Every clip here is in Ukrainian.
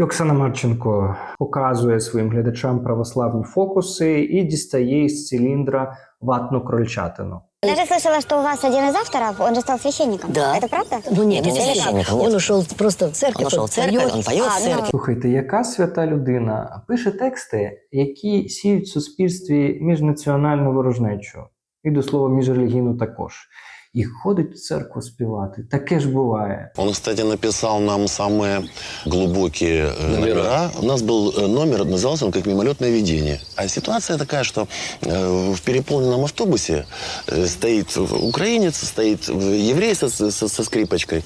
І Оксана Марченко показує своїм глядачам православні фокуси і дістає із циліндра ватну крольчатину. Я же слышала, что у вас один из авторов, он же стал священником. Да. Это правда? Ну нет, не священником. Он ушел просто в церковь, Он ушел в церковь, он поет в ну, церкви. Слухайте, яка свята людина пише тексти, які сіють в суспільстві міжнаціональну ворожнечу, і до слова міжрелігійну також І ходить в церкву співати. Таке ж буває. Он, кстати, написал нам самые глубокие э, Номера. номера. У нас был э, номер, назывался он как «Мимолетное видение». А ситуация такая, что э, в переполненном автобусе э, стоит украинец, стоит еврей со, со- со скрипочкой.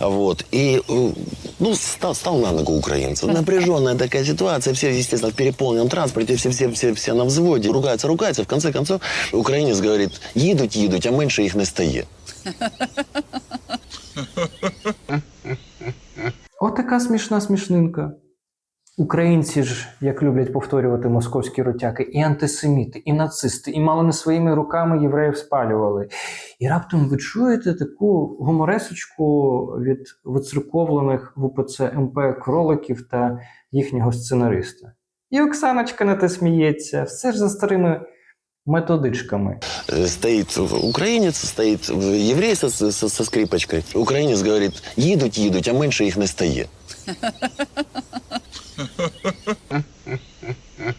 Вот, и э, ну, стал, стал на ногу украинцу. Напряженная такая ситуация. Все, естественно, в переполненном транспорте, все, все, все, все на взводе. Ругаются, ругаются. В конце концов, украинец говорит, едут, едут, а меньше их не стає. Отака смішна смішнинка. Українці ж, як люблять повторювати московські ротяки, і антисеміти, і нацисти, і мало не своїми руками євреїв спалювали. І раптом ви чуєте таку гуморесочку від вицерковлених в УПЦ МП кроликів та їхнього сценариста. І Оксаночка на те сміється, все ж за старими методичками. Э, стоит украинец, стоит еврей со, со, со скрипочкой. Украинец говорит, едут, едут, а меньше их не стає.